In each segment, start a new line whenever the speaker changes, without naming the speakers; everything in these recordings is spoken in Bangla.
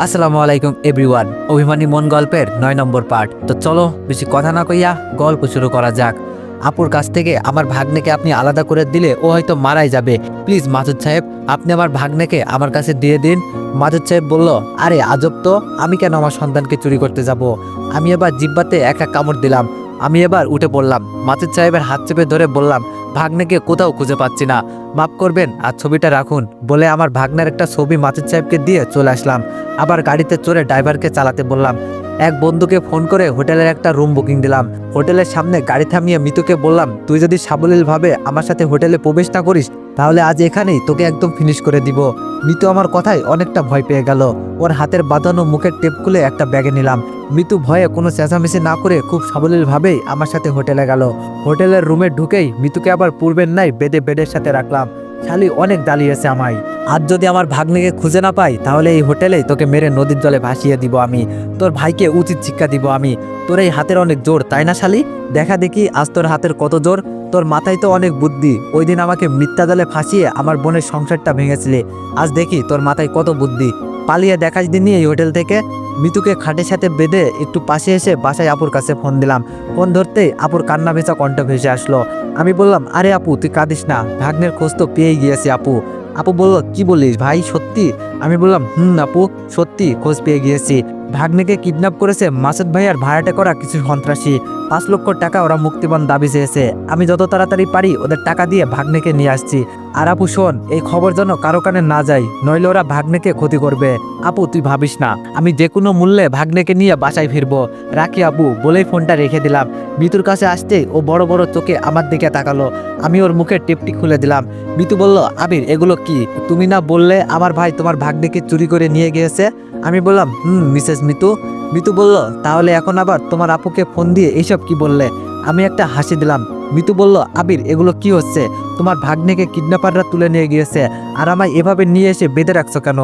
আসসালামু আলাইকুম, এভরিওয়ান। অভিমানী মন গল্পের নয় নম্বর পার্ট। তো চলো, বেশি কথা না কইয়া গল্প শুরু করা যাক। আপুর কাছ থেকে আমার ভাগ্নেকে আপনি আলাদা করে দিলে ও হয়তো মারাই যাবে। প্লিজ, মাসুদ সাহেব, আপনি আমার ভাগ্নেকে আমার কাছে দিয়ে দিন। মাসুদ সাহেব বলল, আরে, আজব তো, আমি কেন আমার সন্তানকে চুরি করতে যাব? আমি এবার জিব্বাতে এক এক কামড় দিলাম। আমি এবার উঠে পড়লাম। মাসুদ সাহেবের হাত চেপে ধরে বললাম ভাগ্নেকে কোথাও খুঁজে পাচ্ছি না। মাফ করবেন, আর ছবিটা রাখুন। বলে আমার ভাগ্নের একটা ছবি মাসুদ সাহেবকে দিয়ে চলে আসলাম। আবার গাড়িতে চড়ে ড্রাইভারকে চালাতে বললাম। এক বন্ধুকে ফোন করে হোটেলের একটা রুম বুকিং দিলাম। হোটেলের সামনে গাড়ি থামিয়ে মিতুকে বললাম, তুই যদি সাবলীলভাবে আমার সাথে হোটেলে প্রবেশ না করিস তাহলে আজ এখানেই তোকে একদম ফিনিশ করে দিব। মিতু আমার কথায় অনেকটা ভয় পেয়ে গেল। ওর হাতের বাঁধানো মুখের টেপ খুলে একটা ব্যাগে নিলাম। মিতু ভয়ে কোনো চেঁচামেচি না করে খুব সাবলীলভাবেই আমার সাথে হোটেলে গেল। হোটেলের রুমে ঢুকেই মিতুকে আবার পূর্বের নাই বেডে বেডের সাথে রাখলাম। শালি অনেক দাঁড়িয়েছে আমায়। আজ যদি আমার ভাগ্নেকে খুঁজে না পাই, তাহলে এই হোটেলেই তোকে মেরে নদীর জলে ভাসিয়ে দিব আমি। তোর ভাইকে উচিত শিক্ষা দিব আমি। তোর এই হাতের অনেক জোর, তাই না শালি? দেখা দেখি আজ তোর হাতের কত জোর। তোর মাথায় তো অনেক বুদ্ধি। ওই দিন আমাকে মিথ্যা দলে ফাঁসিয়ে আমার বোনের সংসারটা ভেঙেছিলে। আজ দেখি তোর মাথায় কত বুদ্ধি। পালিয়ে দেখাস দিনই এই হোটেল থেকে মিতুকে খাটের সাথে বেঁধে একটু পাশে এসে বাসায় আপুর কাছে ফোন দিলাম। ফোন ধরতেই আপুর কান্না ভেজা কণ্ঠ ভেসে আসলো। আমি বললাম, আরে আপু, তুই কাঁদিস না। ভাগ্নের খোঁজ তো পেয়ে গিয়েছি আপু। আপু বলল, কি বলিস ভাই, সত্যি? আমি বললাম, হুম, আপু, সত্যি খোঁজ পেয়ে গিয়েছি। ভাগ্নেকে কিডন্যাপ করেছে মাসুদ ভাইয়ার ভাড়াটে করা কিছু সন্ত্রাসী। পাঁচ লক্ষ টাকা ওরা মুক্তিপণ দাবি চেয়েছে। আমি যত তাড়াতাড়ি পারি ওদের টাকা দিয়ে ভাগ্নেকে নিয়ে আসছি। আর আপু, শোন, এই খবর যেন কারও কানে না যায়, নইলে ওরা ভাগ্নেকে ক্ষতি করবে। আপু, তুই ভাবিস না, আমি যে কোনো মূল্যে ভাগ্নেকে নিয়ে বাসায় ফিরবো। রাখি আপু, বলেই ফোনটা রেখে দিলাম। মিতুর কাছে আসতে ও বড় বড় চোখে আমার দিকে তাকালো। আমি ওর মুখে টেপটি খুলে দিলাম। মিতু বলল, আবির, এগুলো কি? তুমি না বললে আমার ভাই তোমার ভাগ্নেকে চুরি করে নিয়ে গিয়েছে? আমি বললাম, হুম, মিসেস মিতু। মিতু বলল, তাহলে এখন আবার তোমার আপুকে ফোন দিয়ে এইসব কি বললে? আমি একটা হাসি দিলাম। মিতু বলল, আবির, এগুলো কি হচ্ছে? তোমার ভাগ্নেকে কিডন্যাপাররা তুলে নিয়ে গিয়েছে, আর আমায় এভাবে নিয়ে এসে বেঁধে রাখছো কেন?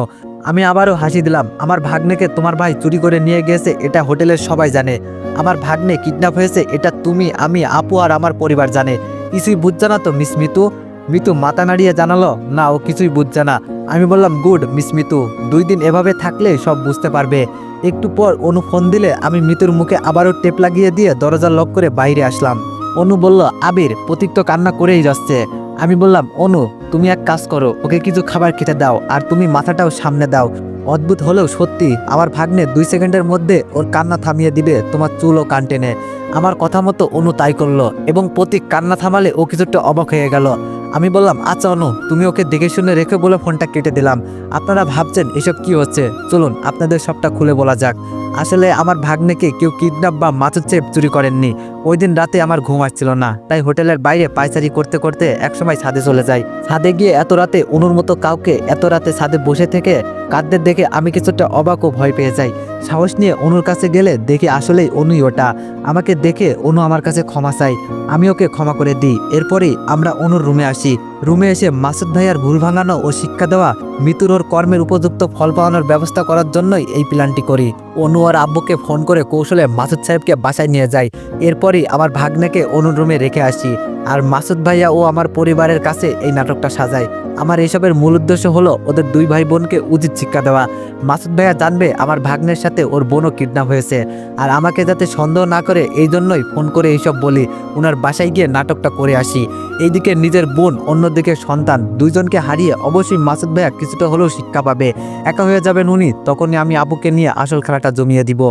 আমি আবারও হাসি দিলাম, আমার ভাগ্নেকে তোমার ভাই চুরি করে নিয়ে গিয়েছে, এটা হোটেলের সবাই জানে। আমার ভাগ্নে কিডন্যাপ হয়েছে, এটা তুমি, আমি, আপু আর আমার পরিবার জানে। কিছুই বুঝছে না তো, মিস মিতু? মিতু মাথা নাড়িয়ে জানালো, না, ও কিছুই বুঝছে না। আমি বললাম, গুড, মিস মিতু। দুই দিন এভাবে থাকলে সব বুঝতে পারবে। একটু পর অনু ফোন দিলে আমি মিতুর মুখে আবারও টেপ লাগিয়ে দিয়ে দরজা লক করে বাইরে আসলাম। অনু বলল, আবির, প্রতীক তো কান্না করেই যাচ্ছে। আমি বললাম, অনু, তুমি এক কাজ করো, ওকে কিছু খাবার খেতে দাও, আর তুমি মাথাটাও সামনে দাও। অদ্ভুত হলেও সত্যি, আমার ভাগ্নে দুই সেকেন্ডের মধ্যে ওর কান্না থামিয়ে দিবে, তোমার চুল ও কান টেনে। আমার কথা মতো অনু তাই করল এবং প্রতীক কান্না থামালে ও কিছুটা অবাক হয়ে গেল। আমি বললাম আচ্ছা অনু, তুমি ওকে দেখে শুনে রেখে বলে ফোনটা কেটে দিলাম। আপনারা ভাবছেন এসব কি হচ্ছে? চলুন, আপনাদের সবটা খুলে বলা যাক। আসলে আমার ভাগ্নেকে কেউ কিডন্যাপ বা মাথুর চেপ চুরি করেননি। ওই দিন রাতে আমার ঘুম আসছিল না, তাই হোটেলের বাইরে পায়চারি করতে করতে একসময় ছাদে চলে যাই। ছাদে গিয়ে এত রাতে অনুর মতো কাউকে এত রাতে ছাদে বসে থেকে কাঁদদের দেখে আমি কিছুটা অবাক ও ভয় পেয়ে যাই। সাহস নিয়ে অনুর কাছে গেলে দেখি আসলেই অনুই ওটা। আমাকে দেখে অনু আমার কাছে ক্ষমা চাই আমি ওকে ক্ষমা করে দিই। এরপরেই আমরা অনুর রুমে আসি। রুমে এসে মাসুদ ভাইয়ার ভুল ভাঙানো ও শিক্ষা দেওয়া মিতুর ওর কর্মের উপযুক্ত ফল পাওয়ানোর ব্যবস্থা করার জন্যই এই প্ল্যানটি করি। অনু আর আব্বুকে ফোন করে কৌশলে মাসুদ সাহেবকে বাসায় নিয়ে যাই। এরপরই আমার ভাগ্নেকে অনুর রুমে রেখে আসি। আর মাসুদ ভাইয়া ও আমার পরিবারের কাছে এই নাটকটা সাজায়। আমার এসবের মূল উদ্দেশ্য হলো ওদের দুই ভাই বোনকে উচিত শিক্ষা দেওয়া। মাসুদ ভাইয়া জানবে আমার ভাগ্নের সাথে ওর বোনও কিডন্যাপ হয়েছে। আর আমাকে যাতে সন্দেহ না করে এই জন্যই ফোন করে এইসব বলি। ওনার বাসায় গিয়ে নাটকটা করে আসি। এইদিকে নিজের বোন অন্যদিকে সন্তান দুইজনকে হারিয়ে অবশ্যই মাসুদ ভাইয়া কিছুটা হলেও শিক্ষা পাবে। একা হয়ে যাবেন উনি, তখনই আমি আবুকে নিয়ে আসল খেলাটা জমিয়ে দিব।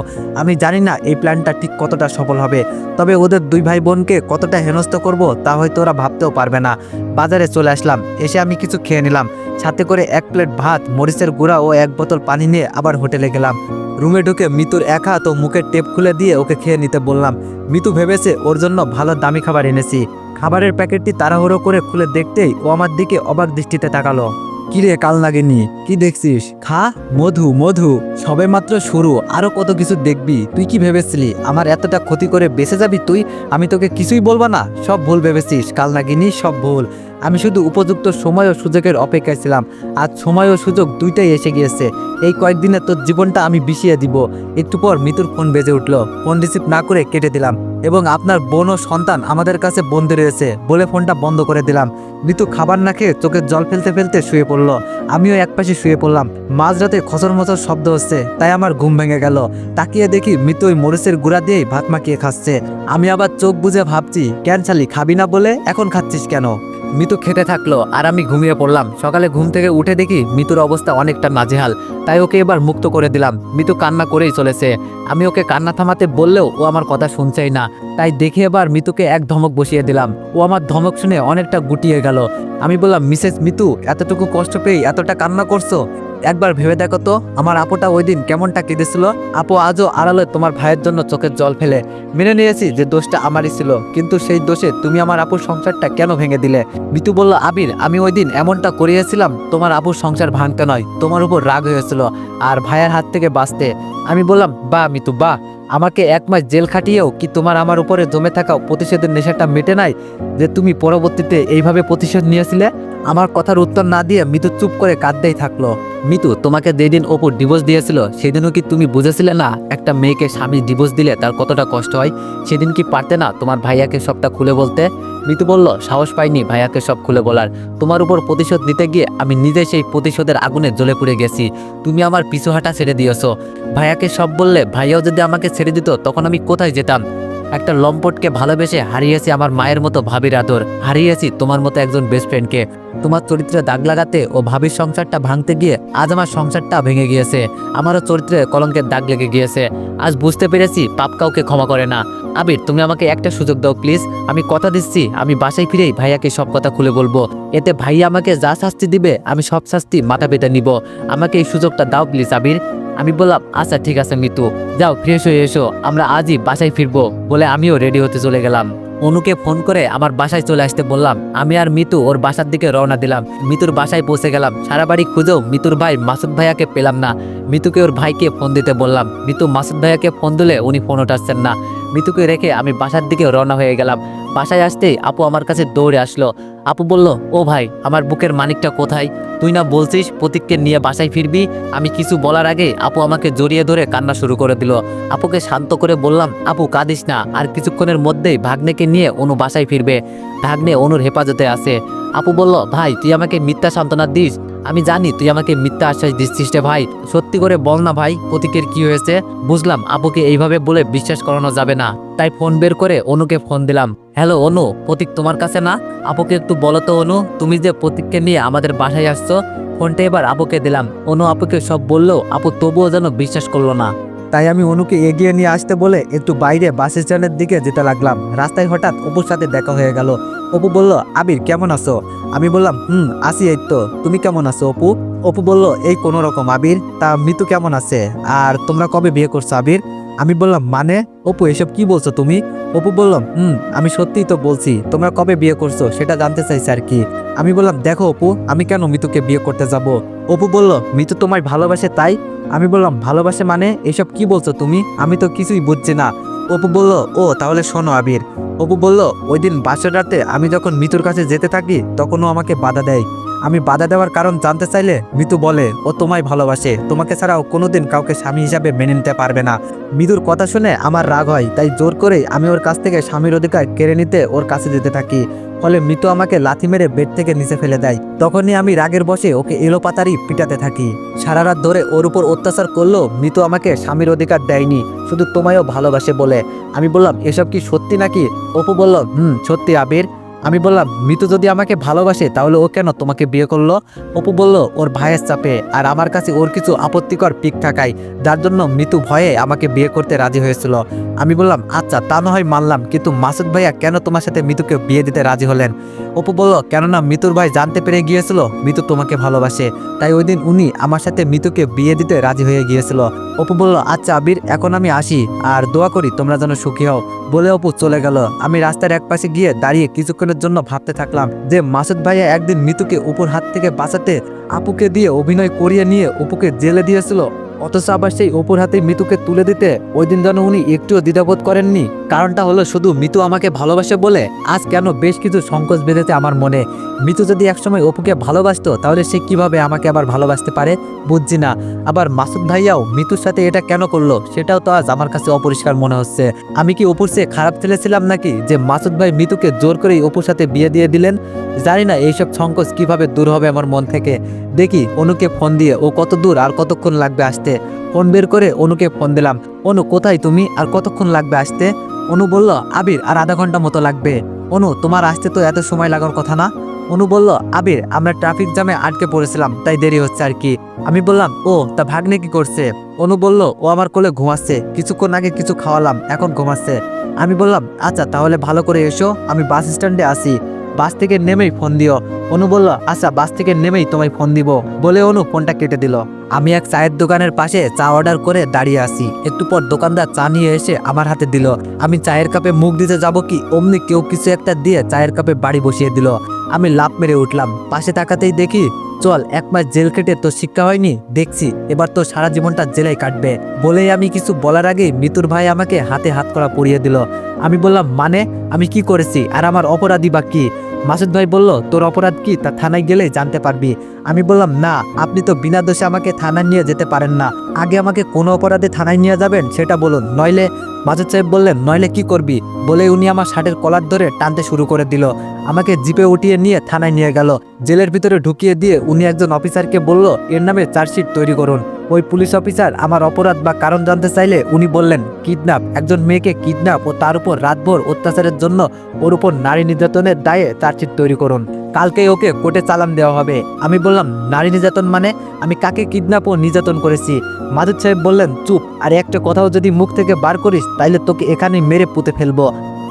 আমি জানি না এই প্ল্যানটা ঠিক কতটা সফল হবে, তবে ওদের দুই ভাই বোনকে কতটা হেনস্থ করব তা হয়তো ওরা ভাবতেও পারবে না। বাজারে চলে আসলাম, এসে আমি কিছু খেয়ে নিলাম। সাথে করে এক প্লেট ভাত, মরিচের গুঁড়া ও এক বোতল পানি নিয়ে আবার হোটেলে গেলাম। রুমে ঢুকে মিতুর এক হাত ও মুখের টেপ খুলে দিয়ে ওকে খেয়ে নিতে বললাম। মিতু ভেবেছে ওর জন্য ভালো দামি খাবার এনেছি। খাবারের প্যাকেটটি তাড়াহুড়ো করে খুলে দেখতেই ও আমার দিকে অবাক দৃষ্টিতে তাকালো। কিরে কাল লাগেনি কি দেখছিস? খা, মধু মধু। সবে মাত্র শুরু, আরও কত কিছু দেখবি। তুই কি ভেবেছিলি? আমার এতটা ক্ষতি করে বেঁচে যাবি তুই? আমি তোকে কিছুই বলব না। সব ভুল ভেবেছিস। কাল নাগিনি সব ভুল। আমি শুধু উপযুক্ত সময় ও সুযোগের অপেক্ষায় ছিলাম। আজ সময় ও সুযোগ দুইটাই এসে গিয়েছে। এই কয়েকদিনে তোর জীবনটা আমি বিষিয়ে দিব। একটু পর মিতুর ফোন বেজে উঠল। ফোন রিসিভ না করে কেটে দিলাম। এবং আপনার বোন ও সন্তান আমাদের কাছে বন্দি রয়েছে বলে ফোনটা বন্ধ করে দিলাম। মিতু খাবার না খেয়ে চোখের জল ফেলতে ফেলতে শুয়ে পড়ল। আমিও একপাশে শুয়ে পড়লাম। মাঝরাতে খসর মচর শব্দ হচ্ছে, তাই আমার ঘুম ভেঙে গেল। তাকিয়ে দেখি মিতু ওই মরিচের গুঁড়া দিয়েই ভাত মাখিয়ে খাচ্ছে। আমি আবার চোখ বুঝে ভাবছি চালি খাবি না বলে? এখন খাচ্ছিস কেন? মিতু খেতে থাকল আর আমি ঘুমিয়ে পড়লাম। সকালে ঘুম থেকে উঠে দেখি মিতুর অবস্থা অনেকটা নাজেহাল। তাই ওকে এবার মুক্ত করে দিলাম। মিতু কান্না করেই চলেছে। আমি ওকে কান্না থামাতে বললেও ও আমার কথা শুনছেই না। তাই দেখে এবার মিতুকে এক ধমক বসিয়ে দিলাম। ও আমার ধমক শুনে অনেকটা গুটিয়ে গেল। আমি বললাম, মিসেস মিতু, এতটুকু কষ্ট পেয়ে এতটা কান্না করছ? একবার ভেবে দেখো তো, আমার আপুটা ওই দিন কেমনটা কেঁদেছিল? আপু আজও আড়ালে তোমার ভাইয়ের জন্য চোখের জল ফেলে। মেনে নিয়েছি যে দোষটা আমারই ছিল, কিন্তু সেই দোষে তুমি আমার আপুর সংসারটা কেন ভেঙে দিলে? মিতু বলল, আবির, আমি ওই দিন এমনটা করিয়েছিলাম, তোমার আপুর সংসার ভাঙতে নয়, তোমার উপর রাগ হয়েছিল, আর ভাইয়ের হাত থেকে বাঁচতে। আমি বললাম, বা, মিতু, বা, আমাকে এক মাস জেল খাটিয়েও কি তোমার আমার উপরে জমে থাকা প্রতিশোধের নেশাটা মেটে নাই যে তুমি পরবর্তীতে এইভাবে প্রতিশোধ নিয়েছিলে? আমার কথার উত্তর না দিয়ে মিতু চুপ করে কাঁদতেই থাকল। মিতু, তোমাকে যেদিন ওপর ডিভোর্স দিয়েছিল, সেদিনও কি তুমি বুঝেছিলে না, একটা মেয়েকে স্বামী ডিভোর্স দিলে তার কতটা কষ্ট হয়? সেদিন কি পারতে না তোমার ভাইয়াকে সবটা খুলে বলতে? মিতু বলল, সাহস পাইনি ভাইয়াকে সব খুলে বলার। তোমার উপর প্রতিশোধ নিতে গিয়ে আমি নিজে সেই প্রতিশোধের আগুনে জ্বলে পুড়ে গেছি। তুমি আমার পিছু হাঁটা ছেড়ে দিয়েছ। ভাইয়াকে সব বললে ভাইয়াও যদি আমাকে ছেড়ে দিত, তখন আমি কোথায় যেতাম? একটা লম্পটকে ভালোবেসে হারিয়েছি আমার মায়ের মতো ভাবির আদর। হারিয়েছি তোমার মতো একজন বেস্ট ফ্রেন্ডকে তোমার চরিত্রে দাগ লাগাতে ও ভাবির সংসারটা ভাঙতে গিয়ে আজ আমার সংসারটা ভেঙে গিয়েছে। আমারও চরিত্রে কলঙ্কের দাগ লেগে গিয়েছে। আজ বুঝতে পেরেছি পাপ কাউকে ক্ষমা করে না। আবির, তুমি আমাকে একটা সুযোগ দাও প্লিজ আমি কথা দিচ্ছি, আমি বাসায় ফিরেই ভাইয়াকে সব কথা খুলে বলব। এতে ভাইয়া আমাকে যা শাস্তি দিবে, আমি সব শাস্তি মাথা পেতে নিব। আমাকে এই সুযোগটা দাও প্লিজ আবির। আমি বললাম আচ্ছা ঠিক আছে মিতু, যাও ফ্রেশ হয়ে এসো, আমরা আজই বাসায় ফিরবো, বলে আমিও রেডি হতে চলে গেলাম। অনুকে ফোন করে আমার বাসায় চলে আসতে বললাম, আমি আর মিতু ওর বাসার দিকে রওনা দিলাম, মিতুর বাসায় পৌঁছে গেলাম, সারা বাড়ি খুঁজেও মিতুর ভাই মাসুদ ভাইয়াকে পেলাম না। মিতুকে ওর ভাইকে ফোন দিতে বললাম, মিতু, মাসুদ ভাইয়াকে ফোন দিলে উনি ফোন ওঠাচ্ছেন না। মিতুকে রেখে আমি বাসার দিকে রওনা হয়ে গেলাম। বাসায় আসতেই আপু আমার কাছে দৌড়ে আসলো আপু বলল, ও ভাই, আমার বুকের মানিকটা কোথায়? তুই না বলছিস প্রতীককে নিয়ে বাসায় ফিরবি? আমি কিছু বলার আগে আপু আমাকে জড়িয়ে ধরে কান্না শুরু করে দিল। আপুকে শান্ত করে বললাম, আপু, কাঁদিস না। আর কিছুক্ষণের মধ্যেই ভাগ্নেকে নিয়ে অনু বাসায় ফিরবে। ভাগ্নে অনুর হেফাজতে আছে। আপু বলল, ভাই, তুই আমাকে মিথ্যা সান্ত্বনা দিস। আমি জানি তুই আমাকে মিথ্যা আশ্বাস দিচ্ছিস রে ভাই। সত্যি করে বল না ভাই, প্রতীকের কি হয়েছে? বুঝলাম, আপুকে এইভাবে বলে বিশ্বাস করানো যাবে না। তাই ফোন বের করে অনুকে ফোন দিলাম। হ্যালো, অনু, প্রতীক তোমার কাছে না? আপুকে একটু বলো তো, অনু, তুমি যে প্রতীককে নিয়ে আমাদের বাসায় আসছো, ফোনটা এবার আপুকে দিলাম। অনু আপুকে সব বলল আপু তবুও যেন বিশ্বাস করল না। তাই আমি অনুকে এগিয়ে নিয়ে আসতে বলে একটু বাইরে বাস স্ট্যান্ডের দিকে যেতে লাগলাম। রাস্তায় হঠাৎ অপুর সাথে দেখা হয়ে গেল। অপু বলল, আবির, কেমন আছো? আমি বললাম, হুম আসি এই তো। তুমি কেমন আছো অপু? অপু বলল, এই কোনো রকম, আবির। তা মিতু কেমন আছে? আর তোমরা কবে বিয়ে করছ, আবির? আমি বললাম মানে? অপু, এসব কি বলছো তুমি? অপু বললাম হুম, আমি সত্যিই তো বলছি, তোমরা কবে বিয়ে করছ সেটা জানতে চাইছি আর কি। আমি বললাম, দেখো অপু, আমি কেন মিতুকে বিয়ে করতে যাব? অপু বলল, মিতু তোমায় ভালোবাসে তাই আমি বললাম, ভালোবাসে মানে? এসব কি বলছো তুমি? আমি তো কিছুই বুঝছি না। অপু বলল, ও, তাহলে শোনো আবির। অপু বলল, ওই দিন বাসের রাতে আমি যখন মিতুর কাছে যেতে থাকি, তখনও আমাকে বাধা দেয়। আমি বাধা দেওয়ার কারণ জানতে চাইলে মিতু বলে, ও তোমায় ভালোবাসে। তোমাকে ছাড়াও কোনোদিন কাউকে স্বামী হিসাবে মেনে নিতে পারবে না। মিতুর কথা শুনে আমার রাগ হয়, তাই জোর করে আমি ওর কাছ থেকে স্বামীর অধিকার কেড়ে নিতে ওর কাছে যেতে থাকি। ফলে মিতু আমাকে লাথি মেরে বেড থেকে নিচে ফেলে দেয়। তখনই আমি রাগের বসে ওকে এলোপাতারি পিটাতে থাকি। সারা রাত ধরে ওর উপর অত্যাচার করলেও মিতু আমাকে স্বামীর অধিকার দেয়নি, শুধু তোমায়ও ভালোবাসে বলে। আমি বললাম, এসব কি সত্যি নাকি? অপু বলল, হুম, সত্যি আবির। আমি বললাম, মিতু যদি আমাকে ভালোবাসে, তাহলে ও কেন তোমাকে বিয়ে করল? অপু বলল, ওর ভাইয়ের চাপে, আর আমার কাছে ওর কিছু আপত্তিকর পিক থাকায়, যার জন্য মিতু ভয়ে আমাকে বিয়ে করতে রাজি হয়েছিল। আমি বললাম আচ্ছা তা না হয় মানলাম, কিন্তু মাসুদ ভাইয়া কেন তোমার সাথে মিতুকে বিয়ে দিতে রাজি হলেন? অপু বলল, কেননা মিতুর ভাই জানতে পেরে গিয়েছিল, মিতু তোমাকে ভালোবাসে, তাই ওই দিন উনি আমার সাথে মিতুকে বিয়ে দিতে রাজি হয়ে গিয়েছিল। অপু বলল আচ্ছা আবির, এখন আমি আসি, আর দোয়া করি তোমরা যেন সুখী হও। বলে অপু চলে গেল। আমি রাস্তার এক পাশে গিয়ে দাঁড়িয়ে কিছুক্ষণের জন্য ভাবতে থাকলাম যে মাসুদ ভাইয়া একদিন মিতুকে উপর হাত থেকে বাঁচাতে আপুকে দিয়ে অভিনয় করিয়ে নিয়ে অপুকে জেলে দিয়েছিল। অথচ আবার সেই অপুর হাতে মিতুকে তুলে দিতে ওই দিন যেন উনি একটুও দ্বিধাবোধ করেননি। কারণটা হলো শুধু মিতু আমাকে ভালোবাসে বলে আজ কেন বেশ কিছু সংকোচ বেঁধেছে আমার মনে। মিতু যদি একসময় অপুকে ভালোবাসতো, তাহলে সে কীভাবে আমাকে আবার ভালোবাসতে পারে? বুঝছি না। আবার মাসুদ ভাইয়াও মিতুর সাথে এটা কেন করল, সেটাও তো আজ আমার কাছে অপরিষ্কার মনে হচ্ছে। আমি কি অপুর চেয়ে খারাপ ছেলে ছিলাম নাকি যে মাসুদ ভাই মিতুকে জোর করেই অপুর সাথে বিয়ে দিয়ে দিলেন? জানি না এইসব সংকোচ কীভাবে দূর হবে আমার মন থেকে। দেখি, অনুকে ফোন দিয়ে ও কত দূর আর কতক্ষণ লাগবে আসতে। ফোন বের করে অনুকে ফোন দিলাম। অনু, কোথায় তুমি? আর কতক্ষণ লাগবে আসতে? অনু বলল, আবির, আর আধা ঘণ্টা মতো লাগবে। অনু, তোমার আসতে তো এত সময় লাগার কথা না? অনু বলল, আবির, আমরা ট্রাফিক জ্যামে আটকে পড়েছিলাম, তাই দেরি হচ্ছে আর কি। আমি বললাম, ও, তা ভাগ্নে কি করছে? অনু বলল, ও আমার কোলে ঘুমাচ্ছে। কিছুক্ষণ আগে কিছু খাওয়ালাম, এখন ঘুমাচ্ছে। আমি বললাম আচ্ছা তাহলে ভালো করে এসো, আমি বাস স্ট্যান্ডে আসি বাস থেকে নেমেই ফোন দিও। অনু বলল আচ্ছা বাস থেকে নেমেই তোমায় ফোন দিব। বলে অনু ফোনটা কেটে দিল। আমি এক চায়ের দোকানের পাশে চা অর্ডার করে দাঁড়িয়ে আছি। একটু পর দোকানদার চা নিয়ে এসে আমার হাতে দিল। আমি চায়ের কাপে মুখ দিতে যাব কি অমনি কেউ কিছু একটা দিয়ে চায়ের কাপে বাড়ি বসিয়ে দিল। আমি লাভ মেরে উঠলাম। পাশে তাকাতেই দেখি, চল, এক মাস জেল কেটে তোর শিক্ষা হয়নি? দেখছি, এবার তো সারা জীবনটা জেলেই কাটবে। বলেই আমি কিছু বলার আগে মিতুর ভাই আমাকে হাতে হাত করা পরিয়ে দিল। আমি বললাম মানে? আমি কি করেছি? আর আমার অপরাধী বা কি? মাসুদ ভাই বলল, তোর অপরাধ কি? তা থানায় গেলে জানতে পারবি। আমি বললাম, না, আপনি তো বিনা দোষে আমাকে থানায় নিয়ে যেতে পারেন না। আগে আমাকে কোনো অপরাধে থানায় নিয়ে যাবেন, সেটা বলুন। নইলে, মাসুদ সাহেব বললেন, নইলে কি করবি? বলে উনি আমার শার্টের কলার ধরে টানতে শুরু করে দিল। আমাকে জিপে উঠিয়ে নিয়ে থানায় নিয়ে গেল। জেলের ভিতরে ঢুকিয়ে দিয়ে উনি একজন অফিসারকে বলল, এর নামে চার্জশিট তৈরি করুন। ওই পুলিশ অফিসার আমার অপরাধ বা কারণ জানতে চাইলে উনি বললেন, কিডন্যাপ, একজন মেয়েকে কিডন্যাপ ও তার উপর রাতভর অত্যাচারের জন্য ওর উপর নারী নির্যাতনের দায়ে চার্জশিট তৈরি করুন। কালকেই ওকে কোর্টে চালান দেওয়া হবে। আমি বললাম, নারী নির্যাতন মানে? আমি কাকে কিডন্যাপ ও নির্যাতন করেছি? মাদুদ সাহেব বললেন, চুপ, আর একটা কথাও যদি মুখ থেকে বার করিস, তাইলে তোকে এখানেই মেরে পুঁতে ফেলব।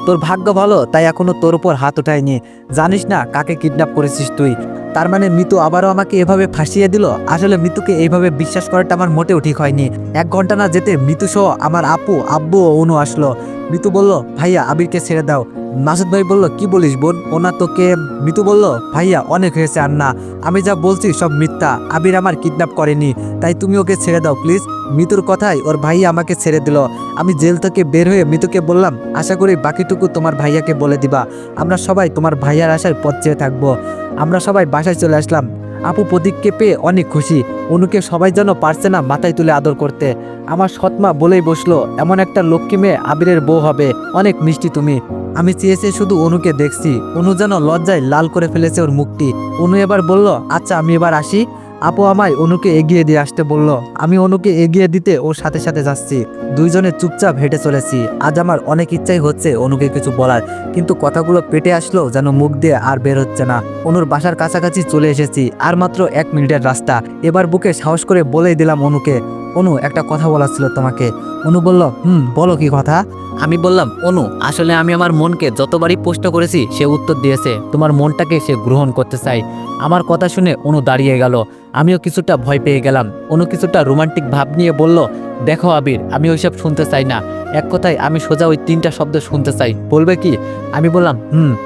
তোর ভাগ্য ভালো, তাই এখনও তোর উপর হাত উঠায়নি। জানিস না কাকে কিডন্যাপ করেছিস তুই? তার মানে মিতু আবারও আমাকে এভাবে ফাঁসিয়ে দিল? আসলে মিতুকে এইভাবে বিশ্বাস করাটা আমার মোটেও ঠিক হয়নি। এক ঘণ্টা না যেতে মিতু সহ আমার আপু, আব্বু অনু আসলো। মিতু বলল, ভাইয়া, আবিরকে ছেড়ে দাও। মাসুদ ভাই বলল, কি বলিস বোন? ওনা তোকে মিতু বলল, ভাইয়া, অনেক হয়েছে আর না আমি যা বলছি সব মিথ্যা। আবির আমার কিডন্যাপ করেনি, তাই তুমি ওকে ছেড়ে দাও প্লিজ মিতুর কথায় ওর ভাইয়া আমাকে ছেড়ে দিল। আমি জেল থেকে বের হয়ে মিতুকে বললাম, আশা করি বাকিটুকু তোমার ভাইয়াকে বলে দিবা। আমরা সবাই তোমার ভাইয়ার আশার পথ চেয়ে থাকব। আমরা সবাই বাসায় চলে আসলাম। আপু প্রদীপকে পেয়ে অনেক খুশি। অনুকে সবাই যেন পারছে না মাথায় তুলে আদর করতে। আমার সৎমা বলেই বসল, এমন একটা লক্ষ্মী মেয়ে আবিরের বউ হবে। অনেক মিষ্টি তুমি। আমি চেয়েছি শুধু অনুকে দেখছি। অনু যেন লজ্জায় লাল করে ফেলেছে ওর মুখটি। অনু এবার বলল আচ্ছা আমি এবার আসি। আপু আমায় অনুকে এগিয়ে দিয়ে আসতে বলল, আমি অনুকে এগিয়ে দিতে ওর সাথে সাথে যাচ্ছি। দুইজনে চুপচাপ হেঁটে চলেছি। আজ আমার অনেক ইচ্ছাই হচ্ছে অনুকে কিছু বলার, কিন্তু কথাগুলো পেটে আসলো যেন মুখ দিয়ে আর বের হচ্ছে না। অনুর বাসার কাছাকাছি চলে এসেছি, আর মাত্র এক মিনিটের রাস্তা। এবার বুকে সাহস করে বলেই দিলাম অনুকে, অনু, একটা কথা বলার ছিল তোমাকে। অনু বলল, হুম, বলো কি কথা? আমি বললাম, অনু, আসলে আমি আমার মনকে যতবারই প্রশ্ন করেছি, সে উত্তর দিয়েছে। তোমার মনটাকে সে গ্রহণ করতে চাই আমার কথা শুনে অনু দাঁড়িয়ে গেল। আমিও কিছুটা ভয় পেয়ে গেলাম। অনু কিছুটা রোমান্টিক ভাব নিয়ে বলল, দেখো আবির, আমি ওইসব শুনতে চাই না। এক কথায় আমি সোজা ওই তিনটা শব্দ শুনতে চাই। বলবে কি? আমি বললাম, হুম,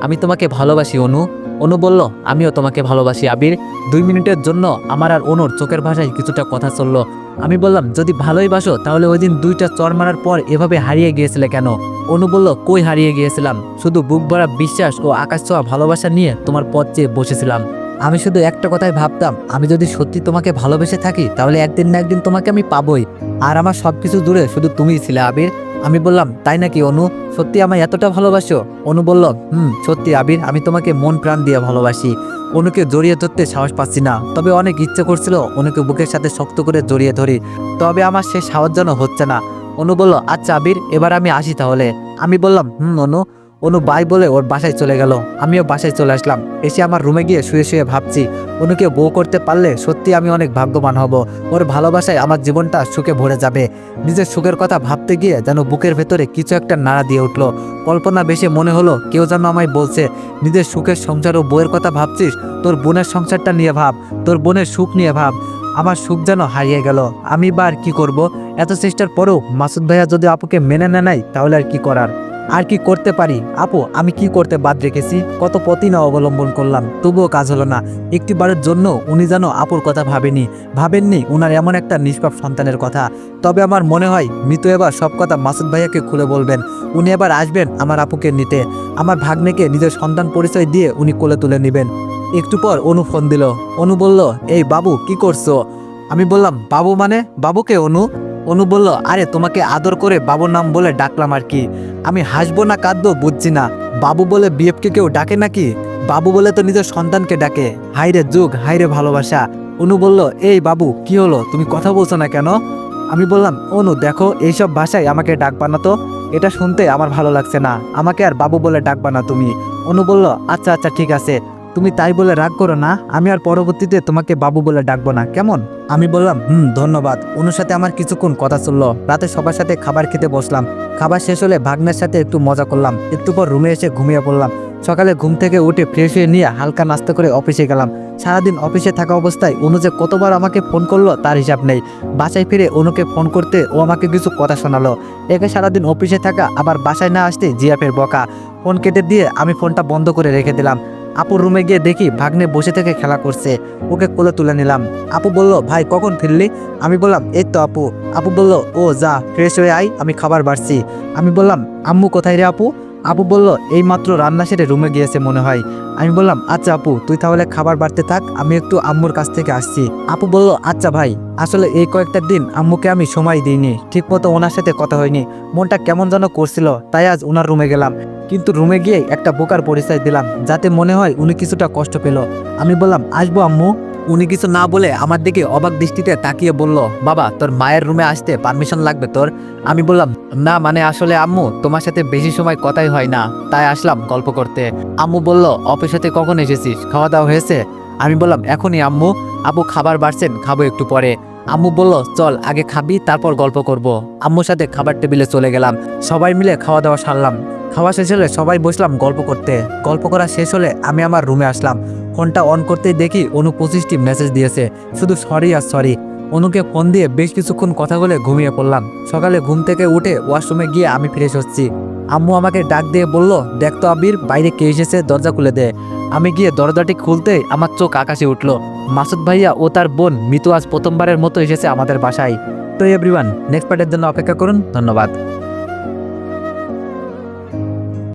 আমি তোমাকে ভালোবাসি, অনু। অনু বলল, আমিও তোমাকে ভালোবাসি, আবির। দুই মিনিটের জন্য আমার আর অনুর চোখের ভাষায় কিছুটা কথা চলল। আমি বললাম, যদি ভালোই বাসো, তাহলে ওই দিন দুইটা চর মারার পর এভাবে হারিয়ে গিয়েছিলে কেন? অনু বলল, কই হারিয়ে গিয়েছিলাম? শুধু বুক ভরা বিশ্বাস ও আকাশ ছোঁয়া ভালোবাসা নিয়ে তোমার পথ চেয়ে বসেছিলাম। আমি শুধু একটা কথাই ভাবতাম, আমি যদি সত্যি তোমাকে ভালোবেসে থাকি, তাহলে একদিন না একদিন তোমাকে আমি পাবই। আর আমার সব কিছু দূরে শুধু তুমিই ছিলে, আবির। আমি বললাম, তাই নাকি অনু? সত্যি আমায় এতটা ভালোবাসো? অনু বলল, হুম, সত্যি আবির, আমি তোমাকে মন প্রাণ দিয়ে ভালোবাসি। অনুকে জড়িয়ে ধরতে সাহস পাচ্ছি না। তবে অনেক ইচ্ছে করছিল অনুকে বুকের সাথে শক্ত করে জড়িয়ে ধরি। তবে আমার সে সাহস যেন হচ্ছে না। অনু বলল আচ্ছা আবির, এবার আমি আসি তাহলে। আমি বললাম, হুম, অনু। অনু বাই বলে ওর বাসায় চলে গেল। আমিও বাসায় চলে আসলাম। এসে আমার রুমে গিয়ে শুয়ে শুয়ে ভাবছি, অনুকে বউ করতে পারলে সত্যি আমি অনেক ভাগ্যবান হব। ওর ভালোবাসায় আমার জীবনটা সুখে ভরে যাবে। নিজের সুখের কথা ভাবতে গিয়ে যেন বুকের ভেতরে কিছু একটা নাড়া দিয়ে উঠল। কল্পনা বেশি মনে হলো, কেউ যেন আমায় বলছে, নিজের সুখের সংসার ও বউয়ের কথা ভাবছিস? তোর বোনের সংসারটা নিয়ে ভাব, তোর বোনের সুখ নিয়ে ভাব। আমার সুখ যেন হারিয়ে গেল। আমি বা আর কি করব? এত চেষ্টার পরেও মাসুদ ভাইয়া যদি আপুকে মেনে নেয়, তাহলে আর কি করার? আর কি করতে পারি? আপু, আমি কি করতে বাদ রেখেছি? কত পথই না অবলম্বন করলাম। তবুও কাজ হলো না। একটিবারের জন্য উনি যেন আপুর কথা ভাবেনি। ভাবেননি উনার এমন একটা নিষ্পাপ সন্তানের কথা। তবে আমার মনে হয় মিতু এবার সব কথা মাসুদ ভাইয়াকে খুলে বলবেন। উনি এবার আসবেন আমার আপুকে নিতে। আমার ভাগ্নেকে নিজের সন্তান পরিচয় দিয়ে উনি কোলে তুলে নেবেন। একটু পর অনু ফোন দিল। অনু বলল, এই বাবু, কি করছ? আমি বললাম, বাবু মানে? বাবুকে অনু? অনু বলল, আরে, তোমাকে আদর করে বাবুর নাম বলে ডাকলাম আর কি। আমি হাসবো না, কাঁদবো, বুঝছি না। বাবু বলে বিএফকে কেউ ডাকে নাকি? বাবু বলে তো নিজের সন্তানকে ডাকে। হাইরে যুগ হাইরে ভালোবাসা। অনু বলল, এই বাবু, কি হলো? তুমি কথা বলছো না কেন? আমি বললাম, অনু, দেখো, এইসব ভাষায় আমাকে ডাক না তো এটা শুনতে আমার ভালো লাগছে না। আমাকে আর বাবু বলে ডাকবা না তুমি। অনু বলল আচ্ছা আচ্ছা ঠিক আছে। তুমি তাই বলে রাগ করো না, আমি আর পরবর্তীতে তোমাকে বাবু বলে ডাকবো না, কেমন? আমি বললাম, হুম, ধন্যবাদ। অনুর সাথে আমার কিছুক্ষণ কথা চলল। রাতে সবার সাথে খাবার খেতে বসলাম। খাবার শেষ হলে ভাগ্নের সাথে একটু মজা করলাম। একটু পর রুমে এসে ঘুমিয়ে পড়লাম। সকালে ঘুম থেকে উঠে ফ্রেশ হয়ে নিয়ে হালকা নাস্তা করে অফিসে গেলাম। সারাদিন অফিসে থাকা অবস্থায় অনু যে কতবার আমাকে ফোন করল তার হিসাব নেই। বাসায় ফিরে অনুকে ফোন করতে ও আমাকে কিছু কথা শোনালো। একে সারাদিন অফিসে থাকা, আবার বাসায় না আসতে জিয়াফের বকা। ফোন কেটে দিয়ে আমি ফোনটা বন্ধ করে রেখে দিলাম। আপুর রুমে গিয়ে দেখি ভাগ্নে বসে থেকে খেলা করছে। ওকে কোলে তুলে নিলাম। আপু বলল, ভাই, কখন ফিরলি? আমি বললাম, এই তো আপু। আপু বলল, ও, যা ফ্রেশ হয়ে আই আমি খাবার বাড়ছি। আমি বললাম, আম্মু, কোথায় রে আপু? আপু বলল, এই মাত্র রান্না সেরে রুমে গিয়েছে মনে হয়। আমি বললাম আচ্ছা আপু, তুই তাহলে খাবার বাড়তে থাক, আমি একটু আম্মুর কাছ থেকে আসছি। আপু বলল আচ্ছা ভাই, আসলে এই কয়েকটা দিন আম্মুকে আমি সময় দিইনি, ঠিকমতো ওনার সাথে কথা হয়নি, মনটা কেমন যেন করছিল, তাই আজ ওনার রুমে গেলাম। কিন্তু রুমে গিয়ে একটা বোকার পরিচয় দিলাম, যাতে মনে হয় উনি কিছুটা কষ্ট পেল। আমি বললাম, আসব আম্মু? উনি কিছু না বলে আমার দিকে অবাক দৃষ্টিতে তাকিয়ে বলল, বাবা, তোর মায়ের রুমে আসতে পারমিশন লাগবে তোর? আমি বললাম, না মানে আসলে আম্মু, তোমার সাথে বেশি সময় কথাই হয় না, তাই আসলাম গল্প করতে। আম্মু বলল, অফিস সাথে কখন এসেছিস? খাওয়া দাওয়া হয়েছে? আমি বললাম, এখনই আম্মু আব্বু খাবার বাড়ছেন, খাব একটু পরে। আম্মু বলল, চল, আগে খাবি, তারপর গল্প করব। আম্মুর সাথে খাবার টেবিলে চলে গেলাম, সবাই মিলে খাওয়া দাওয়া সারলাম। খাওয়া শেষ হলে সবাই বসলাম গল্প করতে। গল্প করা শেষ হলে আমি আমার রুমে আসলাম। ফোনটা অন করতেই দেখি অনু পঁচিশটি মেসেজ দিয়েছে। শুধু সরি আর সরি অনুকে ফোন দিয়ে বেশ কিছুক্ষণ কথা বলে ঘুমিয়ে পড়লাম। সকালে ঘুম থেকে উঠে ওয়াশরুমে গিয়ে আমি ফ্রেশ হচ্ছি। আম্মু আমাকে ডাক দিয়ে বলল, দেখ তো আবির, বাইরে কে এসেছে দরজা খুলে দে। আমি গিয়ে দরজাটি খুলতেই আমার চোখ আকাশে উঠল। মাসুদ ভাইয়া ও তার বোন মিতু আজ প্রথমবারের মতো এসেছে আমাদের বাসায়। তো এভরিওয়ান নেক্সট পার্টের জন্য অপেক্ষা করুন। ধন্যবাদ।